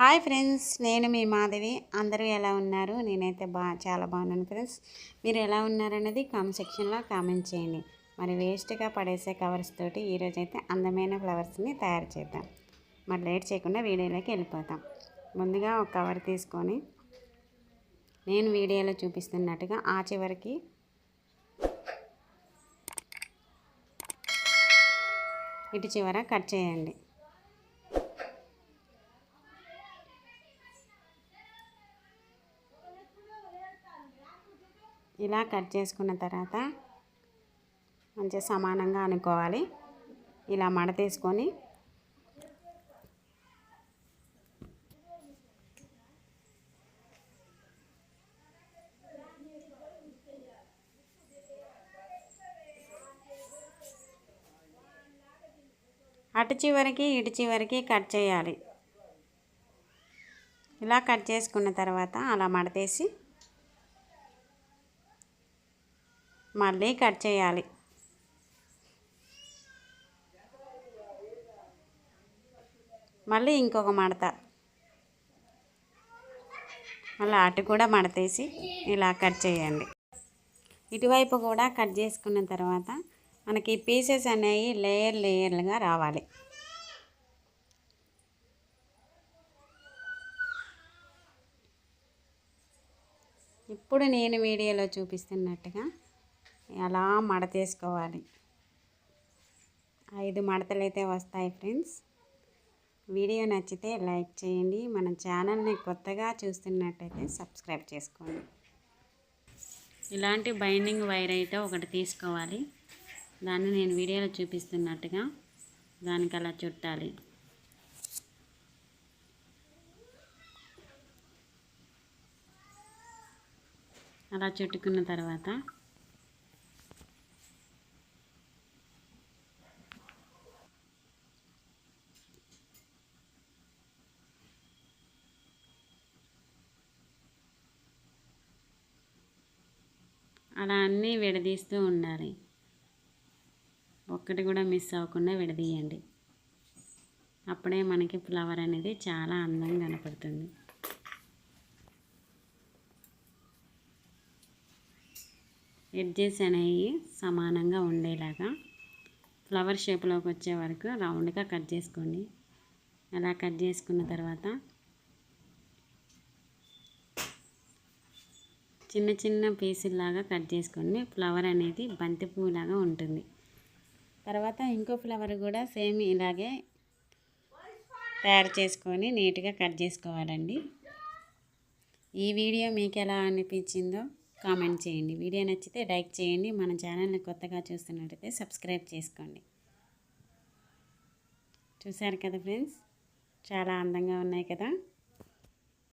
Hi friends నేను మీ మాధవి. అందరూ ఎలా ఉన్నారు? నేనైతే బా చాలా బాగున్నాను ఫ్రెండ్స్. మీరు ఎలా ఉన్నారనేది కామెంట్ సెక్షన్లో కామెంట్ చేయండి. మరి వేస్ట్గా పడేసే కవర్స్ తోటి ఈరోజు అయితే అందమైన ఫ్లవర్స్ని తయారు చేద్దాం. మరి లేట్ చేయకుండా వీడియోలోకి వెళ్ళిపోతాం. ముందుగా ఒక కవర్ తీసుకొని నేను వీడియోలో చూపిస్తున్నట్టుగా ఆ చివరికి ఇటు చివర కట్ చేయండి. ఇలా కట్ చేసుకున్న తర్వాత మంచిగా సమానంగా అనుకోవాలి. ఇలా మడతేసుకొని అటు చివరికి ఇటు చివరికి కట్ చేయాలి. ఇలా కట్ చేసుకున్న తర్వాత అలా మడతేసి మళ్ళీ కట్ చేయాలి. మళ్ళీ ఇంకొక మడత. మళ్ళీ అటు కూడా మడతేసి ఇలా కట్ చేయండి. ఇటువైపు కూడా కట్ చేసుకున్న తర్వాత మనకి పీసెస్ అనేవి లేయర్ లేయర్లుగా రావాలి. ఇప్పుడు నేను వీడియోలో చూపిస్తున్నట్టుగా అలా మడతేసుకోవాలి ఐదు మడతలు అయితే వస్తాయి ఫ్రెండ్స్. వీడియో నచ్చితే లైక్ చేయండి. మన ఛానల్ని కొత్తగా చూస్తున్నట్టయితే సబ్స్క్రైబ్ చేసుకోండి. ఇలాంటి బైండింగ్ వైర్ అయితే ఒకటి తీసుకోవాలి. దాన్ని నేను వీడియోలో చూపిస్తున్నట్టుగా దానికి అలా చుట్టాలి. అలా చుట్టుకున్న తర్వాత అలా అన్నీ విడదీస్తూ ఉండాలి. ఒక్కటి కూడా మిస్ అవ్వకుండా విడదీయండి. అప్పుడే మనకి ఫ్లవర్ అనేది చాలా అందంగా కనపడుతుంది. ఎడ్జెస్ అనేవి సమానంగా ఉండేలాగా ఫ్లవర్ షేప్లోకి వచ్చే వరకు రౌండ్గా కట్ చేసుకోండి. అలా కట్ చేసుకున్న తర్వాత చిన్న చిన్న పీసుల్లాగా కట్ చేసుకోండి ఫ్లవర్ అనేది బంతి పువ్వులాగా ఉంటుంది. తర్వాత ఇంకో ఫ్లవర్ కూడా సేమ్ ఇలాగే తయారు చేసుకొని నీట్గా కట్ చేసుకోవాలండి. ఈ వీడియో మీకు ఎలా అనిపించిందో కామెంట్ చేయండి. వీడియో నచ్చితే లైక్ చేయండి. మన ఛానల్ని కొత్తగా చూస్తున్నట్టయితే సబ్స్క్రైబ్ చేసుకోండి. చూసారు కదా ఫ్రెండ్స్? చాలా అందంగా ఉన్నాయి కదా?